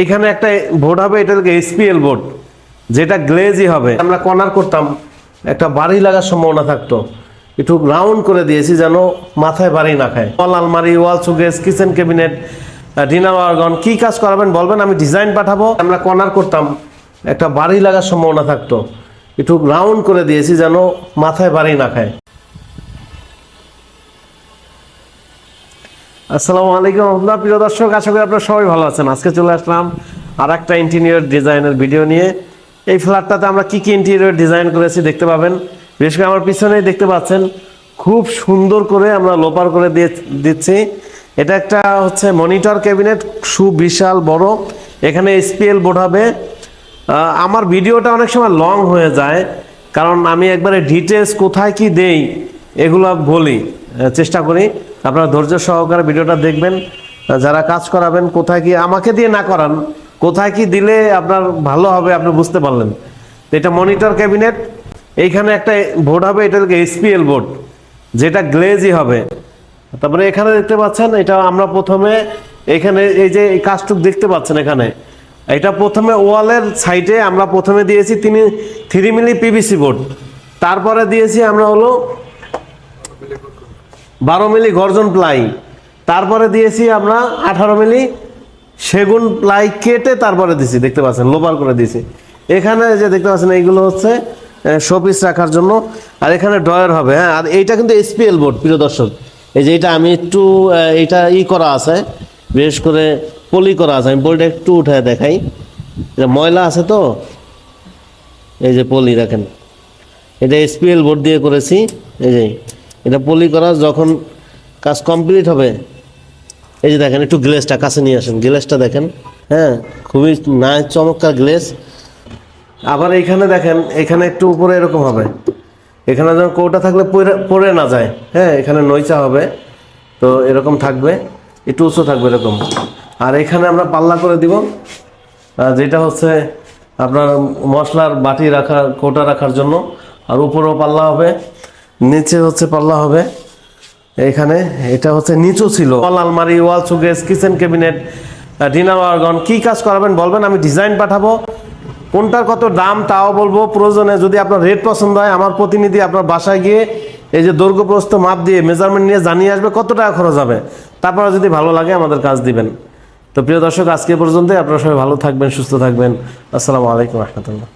এইখানে একটা বোর্ড হবে, এটা এসপিএল বোর্ড যেটা গ্লেজি হবে। আমরা কর্নার করতাম, একটা বাড়ি লাগার সম্ভাবনা থাকতো। একটু রাউন্ড করে দিয়েছি যেন মাথায় বাড়ি না খায়। ওয়াল আলমারি, wall showcase kitchen cabinet dinner wagon কি কাজ করাবেন বলবেন, আমি ডিজাইন পাঠাবো। আমরা কর্নার করতাম, একটা বাড়ি লাগার সম্ভাবনা থাকতো। একটু রাউন্ড করে দিয়েছি যেন মাথায় বাড়ি না খায়। আসসালামু আলাইকুম রহমতুল্লাহ। প্রিয় দর্শক, আশা করি আপনারা সবাই ভালো আছেন। আজকে চলে আসলাম আর একটা ইন্টেরিয়র ডিজাইনের ভিডিও নিয়ে। এই ফ্ল্যাটটাতে আমরা কি কি ইন্টেরিয়র ডিজাইন করেছি দেখতে পাবেন। বিশেষ করে আমার পিছনেই দেখতে পাচ্ছেন, খুব সুন্দর করে আমরা লোপার করে দিয়ে দিচ্ছি। এটা একটা হচ্ছে মনিটর ক্যাবিনেট সুবিশাল বড়। এখানে এসপিএল বোর্ড হবে। আমার ভিডিওটা অনেক সময় লং হয়ে যায়, কারণ আমি একবারে ডিটেলস কোথায় কি দেই, এগুলো বলি। চেষ্টা করি। আপনারা ধৈর্য সহকারে ভিডিওটা দেখবেন। যারা কাজ করাবেন, কোথায় কি আমাকে দিয়ে না করান, কোথায় কি দিলে আপনার ভালো হবে আপনি বুঝতে পারলেন। এটা মনিটর ক্যাবিনেট। এইখানে একটা বোর্ড হবে, এটা এসপিএল বোর্ড, যেটা গ্লেজই হবে। তারপরে এখানে দেখতে পাচ্ছেন, এটা আমরা প্রথমে এখানে এই যে কাজটুক দেখতে পাচ্ছেন এখানে। এটা প্রথমে ওয়ালের সাইডে আমরা প্রথমে দিয়েছি তিনি থ্রি মিলি পিভিসি বোর্ড। তারপরে দিয়েছি আমরা হলো বারো মিলি গর্জন প্লাই। তারপরে দিয়েছি আমরা আঠারো মিলি সেগুন প্লাই কেটে তারপরে দিছি, দেখতে পাচ্ছেন, লোবার করে দিয়েছি। এখানে যে দেখতে পাচ্ছেন, এইগুলো হচ্ছে শোপিস রাখার জন্য। আর এখানে ড্রয়ার হবে হ্যাঁ আর এইটা কিন্তু এসপিএল বোর্ড, প্রিয় দর্শক। এই যে এটা আমি একটু এটা ই করা আছে, বিশেষ করে পলি করা আছে। আমি বোর্ডটা একটু উঠে দেখাই। এটা ময়লা আছে তো? এই যে পলি দেখেন। এটা এসপিএল বোর্ড দিয়ে করেছি। এই যে এটা পলি করা যখন কাজ কমপ্লিট হবে, এই যে দেখেন একটু গ্লেসটা কাছে নিয়ে আসেন গ্লেসটা দেখেন হ্যাঁ খুবই না চমৎকার গ্লেস আবার এইখানে দেখেন, এখানে একটু উপরে এরকম হবে। এখানে যেন কৌটা থাকলে পড়ে- না যায় হ্যাঁ এখানে নইচা হবে, তো এরকম থাকবে, একটু উঁচু থাকবে এরকম। আর এখানে আমরা পাল্লা করে দিব যেটা হচ্ছে আপনার মশলার বাটি রাখার, কোটা রাখার জন্য, আর উপরেও পাল্লা হবে। নিচে হচ্ছে পাল্লা হবে। এখানে এটা হচ্ছে নিচু ছিল। ওয়াল আলমারি, wall showcase kitchen cabinet dinner wagon, কি কাজ করাবেন বলবেন, আমি ডিজাইন পাঠাবো। কোনটার কত দাম তাও বলব। প্রয়োজনে যদি আপনার রেট পছন্দ হয়, আমার প্রতিনিধি আপনার বাসায় গিয়ে এই যে দৈর্ঘ্য প্রস্থ মাপ দিয়ে মেজারমেন্ট নিয়ে জানিয়ে আসবে কত টাকা খরচ হবে। তারপরে যদি ভালো লাগে আমাদের কাজ দিবেন। তো প্রিয় দর্শক, আজকে পর্যন্ত আপনারা সবাই ভালো থাকবেন, সুস্থ থাকবেন। আসসালামু আলাইকুম রহমতুল্লাহ।